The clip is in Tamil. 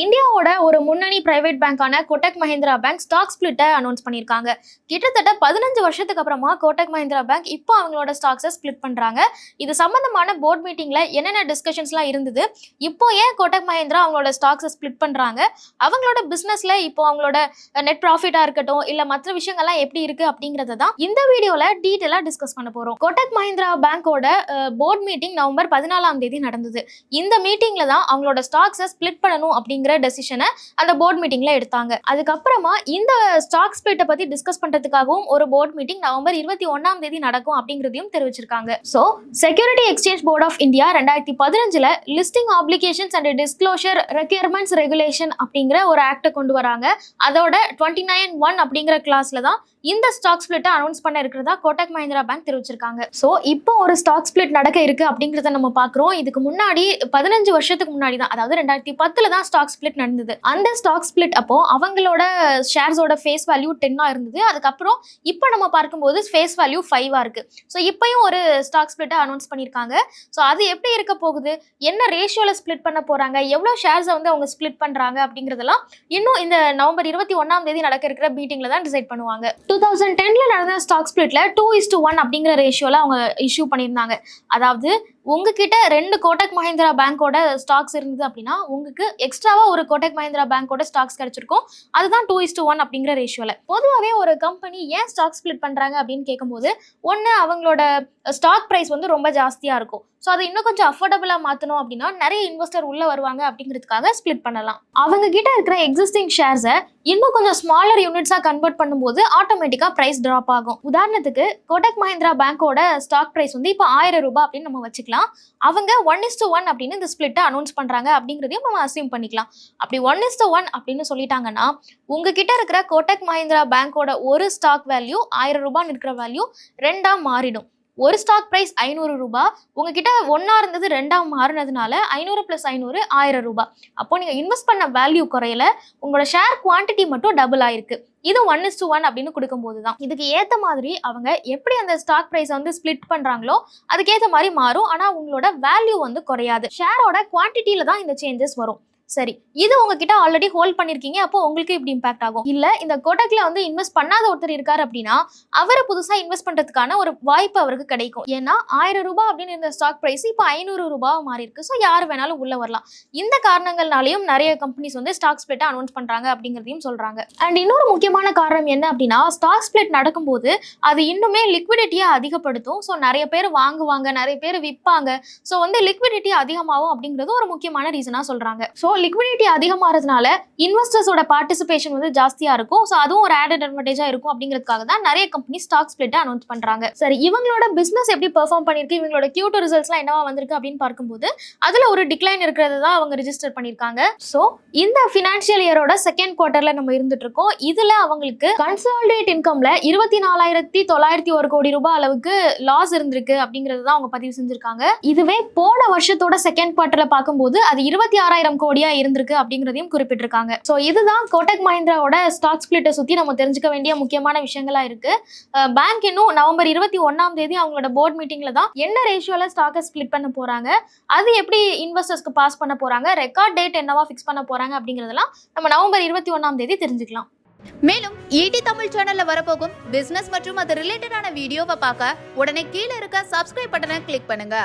இந்தியாவோட ஒரு முன்னணி பிரைவேட் பேங்கான கோட்டக் மஹிந்திரா பேங்க் ஸ்டாக் ஸ்பிளிட்டை அனௌன்ஸ் பண்ணியிருக்காங்க. கிட்டத்தட்ட பதினஞ்சு வருஷத்துக்கு அப்புறமா கோட்டக் மஹிந்திரா பேங்க் இப்போ அவங்களோட ஸ்டாக்ஸை ஸ்பிளிட் பண்ணுறாங்க இது சம்மந்தமான போர்ட் மீட்டிங்கில் என்னென்ன டிஸ்கஷன்ஸ்லாம் இருந்தது இப்போ ஏன் கோட்டக் மஹிந்திரா அவங்களோட ஸ்டாக்ஸை ஸ்பிளிட் பண்ணுறாங்க அவங்களோட பிஸ்னஸில் இப்போ அவங்களோட நெட் ப்ராஃபிட்டாக இருக்கட்டும் இல்லை மற்ற விஷயங்கள்லாம் எப்படி இருக்குது அப்படிங்கிறத தான் இந்த வீடியோவில் டீட்டெயிலாக டிஸ்கஸ் பண்ண போகிறோம் கோட்டக் மஹிந்திரா பேங்கோட போர்ட் மீட்டிங் நவம்பர் பதினாலாம் தேதி நடந்தது. இந்த மீட்டிங்கில் தான் அவங்களோட ஸ்டாக்ஸை ஸ்பிளிட் பண்ணணும் அப்படிங்கிற டெசிஷனை அந்த போர்ட் மீட்டிங்ல எடுத்தாங்க. அதுக்கப்புறமா இந்த ஸ்டாக் ஸ்பிளிட்டை பத்தி டிஸ்கஸ் பண்றதுக்காகவும் ஒரு போர்ட் மீட்டிங் நவம்பர் இருபத்தி ஒன்னாம் தேதி நடக்கும் அப்படிங்கிறதையும் தெரிவிச்சிருக்காங்க. So security exchange board of India ரெண்டாயிரத்தி பதினஞ்சுல listing applications and disclosure requirements regulation அப்படிங்கிற ஒரு ஆக்டை கொண்டு வராங்க. அதோட டுவெண்ட்டி நைன் ஒன் அப்படிங்கிற கிளாஸ்ல தான் இந்த ஸ்டாக் ஸ்பிளிட்டை அனௌன்ஸ் பண்ண இருக்கிறதா கோட்டக் மஹிந்திரா பேங்க் தெரிவிச்சிருக்காங்க. ஸோ இப்போ ஒரு ஸ்டாக் ஸ்பிளிட் நடக்க இருக்கு அப்படிங்கிறத நம்ம பார்க்குறோம். இதுக்கு முன்னாடி பதினஞ்சு வருஷத்துக்கு முன்னாடி தான் அதாவது ரெண்டாயிரத்தி பத்துல தான் ஸ்டாக் ஸ்பிளிட் நடந்தது. அந்த ஸ்டாக் ஸ்பிளிட் அப்போ அவங்களோட ஷேர்ஸோட ஃபேஸ் வேல்யூ டென்னா இருந்தது. அதுக்கப்புறம் இப்போ நம்ம பார்க்கும்போது ஃபேஸ் வேல்யூ ஃபைவா இருக்கு. ஸோ இப்பயும் ஒரு ஸ்டாக் ஸ்பிளிட்டை அனௌன்ஸ் பண்ணியிருக்காங்க. ஸோ அது எப்படி இருக்க போகுது? என்ன ரேஷியோவில் ஸ்ப்ளிட் பண்ண போறாங்க? எவ்வளோ ஷேர்ஸை வந்து அவங்க ஸ்ப்ளிட் பண்றாங்க? அப்படிங்கிறதெல்லாம் இன்னும் இந்த நவம்பர் இருபத்தி ஒன்னாம் தேதி நடக்க இருக்கிற மீட்டிங்ல தான் டிசைட் பண்ணுவாங்க. டூ தௌசண்ட் டென்ல நடந்த ஸ்டாக் ஸ்ப்ளிட்ல டூ இஸ்டு ஒன் அப்படிங்கிற ரேஷியோல அவங்க இஷ்யூ பண்ணியிருந்தாங்க. அதாவது உங்ககிட்ட ரெண்டு கோட்டக் மஹிந்திரா பேங்கோட ஸ்டாக்ஸ் இருந்தது அப்படின்னா உங்களுக்கு எக்ஸ்ட்ராவா ஒரு கோட்டக் மஹிந்திரா பேங்கோட ஸ்டாக்ஸ் கிடைச்சிருக்கும். அதுதான் டூ இஸ் ஒன் அப்படிங்கிற ரேஷியோல பொதுவாகவே ஒரு கம்பெனி ஏன் ஸ்டாக் ஸ்ப்ளிட் பண்றாங்க அப்படின்னு கேட்கும்போது ஒன்று அவங்களோட ஸ்டாக் ப்ரைஸ் வந்து ரொம்ப ஜாஸ்தியாக இருக்கும். ஸோ அதை இன்னும் கொஞ்சம் அஃபோர்டபுளாக மாற்றணும் அப்படின்னா நிறைய இன்வெஸ்டர் உள்ளே வருவாங்க அப்படிங்கிறதுக்காக ஸ்ப்ளிட் பண்ணலாம். அவங்க கிட்ட இருக்கிற எக்ஸிஸ்டிங் ஷேர்ஸை இன்னும் கொஞ்சம் ஸ்மாலர் யூனிட்ஸாக கன்வெர்ட் பண்ணும்போது ஆட்டோமேட்டிக்காக ப்ரைஸ் ட்ராப் ஆகும். உதாரணத்துக்கு கோட்டக் மஹிந்திரா பேங்கோட ஸ்டாக் ப்ரைஸ் வந்து இப்போ ஆயிரம் ரூபாய் அப்படின்னு நம்ம வச்சுக்கலாம். அவங்க ஒன் இஸ் டு ஒன் அப்படின்னு இந்த ஸ்பிளிட்டை அனௌன்ஸ் பண்ணுறாங்க அப்படிங்கிறதையும் நம்ம அசியூம் பண்ணிக்கலாம். அப்படி ஒன் இஸ் டு ஒன் அப்படின்னு சொல்லிட்டாங்கன்னா உங்ககிட்ட இருக்கிற கோட்டக் மஹிந்திரா பேங்கோட ஒரு ஸ்டாக் வேல்யூ ஆயிரம் ரூபான்னு இருக்கிற வேல்யூ ரெண்டாக மாறிடும். ஒரு ஸ்டாக் ப்ரைஸ் ஐநூறு ரூபாய் உங்ககிட்ட ஒன்றா இருந்தது ரெண்டாக மாறினதுனால ஐநூறு ப்ளஸ் ஐநூறு ஆயிரம் ரூபாய் அப்போ நீங்கள் இன்வெஸ்ட் பண்ண வேல்யூ குறையில உங்களோட ஷேர் குவான்டிட்டி மட்டும் டபுள் ஆயிருக்கு. இது ஒன் இஸ் டூ ஒன் அப்படின்னு கொடுக்கும்போது தான். இதுக்கு ஏற்ற மாதிரி அவங்க எப்படி அந்த ஸ்டாக் ப்ரைஸை வந்து ஸ்ப்ளிட் பண்ணுறாங்களோ அதுக்கேற்ற மாதிரி மாறும். ஆனால் உங்களோட வேல்யூ வந்து குறையாது. ஷேரோட குவான்டிட்டியில தான் இந்த சேஞ்சஸ் வரும். சரி இது உங்ககிட்ட ஆல்ரெடி ஹோல்ட் பண்ணிருக்கீங்க அப்போ உங்களுக்கு இப்படி இம்பாக்ட் ஆகும். இல்ல இந்த கோடக்ல வந்து இன்வெஸ்ட் பண்ணாத ஒருத்தர் இருக்காரு அப்படின்னா அவரை புதுசா இன்வெஸ்ட் பண்றதுக்கான ஒரு வாய்ப்பு அவருக்கு கிடைக்கும். ஏன்னா ஆயிரம் ரூபாய் அப்படின்னு இருந்த ஸ்டாக் பிரைஸ் இப்போ ஐநூறு ரூபாய் மாறி இருக்கு ஸோ யார் வேணாலும் உள்ள வரலாம். இந்த காரணங்கள்னாலையும் நிறைய கம்பெனிஸ் வந்து ஸ்டாக் ஸ்பிளிட் அனௌன்ஸ் பண்றாங்க அப்படிங்கிறதையும் சொல்றாங்க. அண்ட் இன்னொரு முக்கியமான காரணம் என்ன அப்படின்னா ஸ்டாக் ஸ்பிளிட் நடக்கும்போது அது இன்னுமே லிக்விடிட்டியை அதிகப்படுத்தும். ஸோ நிறைய பேர் வாங்குவாங்க நிறைய பேர் விற்பாங்க ஸோ வந்து லிக்விடிட்டி அதிகமாகும் அப்படிங்கிறது ஒரு முக்கியமான ரீசனாக சொல்றாங்க. ஸோ லிக்விடிட்டி அதிகமாகிறதுனால இன்வெஸ்டர்ஸோட பார்ட்டிசிபேஷன் வந்து ஜாஸ்தியாக இருக்கும். ஸோ அதுவும் ஒரு ஆட் அட்வான்டேஜாக இருக்கும் அப்படிங்கிறதுக்காக தான் நிறைய கம்பெனி ஸ்டாக் ஸ்பிளிட்டை அனௌன்ஸ் பண்ணுறாங்க சரி இவங்களோட பிஸ்னஸ் எப்படி பெர்ஃபார்ம் பண்ணியிருக்கு? இவங்களோட கியூட் ரிசல்ட்ஸ்லாம் என்னவா வந்திருக்கு அப்படின்னு பார்க்கும்போது அதில் ஒரு டிக்ளைன் இருக்கிறது தான் அவங்க ரிஜிஸ்டர் பண்ணியிருக்காங்க. ஸோ இந்த ஃபினான்ஷியல் இயரோட செகண்ட் குவார்ட்டரில் நம்ம இருந்துட்டு இருக்கோம். இதில் அவங்களுக்கு கன்சாலிடேட் இன்கம்ல இருபத்தி நாலாயிரத்தி தொள்ளாயிரத்தி ஒரு கோடி ரூபாய் அளவுக்கு லாஸ் இருந்திருக்கு அப்படிங்கிறது தான் அவங்க பதிவு செஞ்சிருக்காங்க. இதுவே போன வருஷத்தோட செகண்ட் குவார்ட்டரில் பார்க்கும்போது அது இருபத்தி ஆறாயிரம் கோடி கோடியா இருந்திருக்கு அப்படிங்கிறதையும் குறிப்பிட்டிருக்காங்க. ஸோ இதுதான் கோட்டக் மஹிந்திராவோட ஸ்டாக் ஸ்பிளிட்டை சுற்றி நம்ம தெரிஞ்சுக்க வேண்டிய முக்கியமான விஷயங்களா இருக்கு. பேங்க் இன்னும் நவம்பர் இருபத்தி ஒன்னாம் தேதி அவங்களோட போர்ட் மீட்டிங்ல தான் என்ன ரேஷியோல ஸ்டாக்கை ஸ்பிளிட் பண்ண போறாங்க அது எப்படி இன்வெஸ்டர்ஸ்க்கு பாஸ் பண்ண போறாங்க ரெக்கார்ட் டேட் என்னவா ஃபிக்ஸ் பண்ண போறாங்க அப்படிங்கிறதெல்லாம் நம்ம நவம்பர் இருபத்தி ஒன்னாம் தேதி தெரிஞ்சுக்கலாம். மேலும் ஈடி தமிழ் சேனல்ல வரப்போகும் பிசினஸ் மற்றும் அது ரிலேட்டடான வீடியோவை பார்க்க உடனே கீழே இருக்க சப்ஸ்கிரைப் பட்டனை கிளிக் பண்ணுங்க.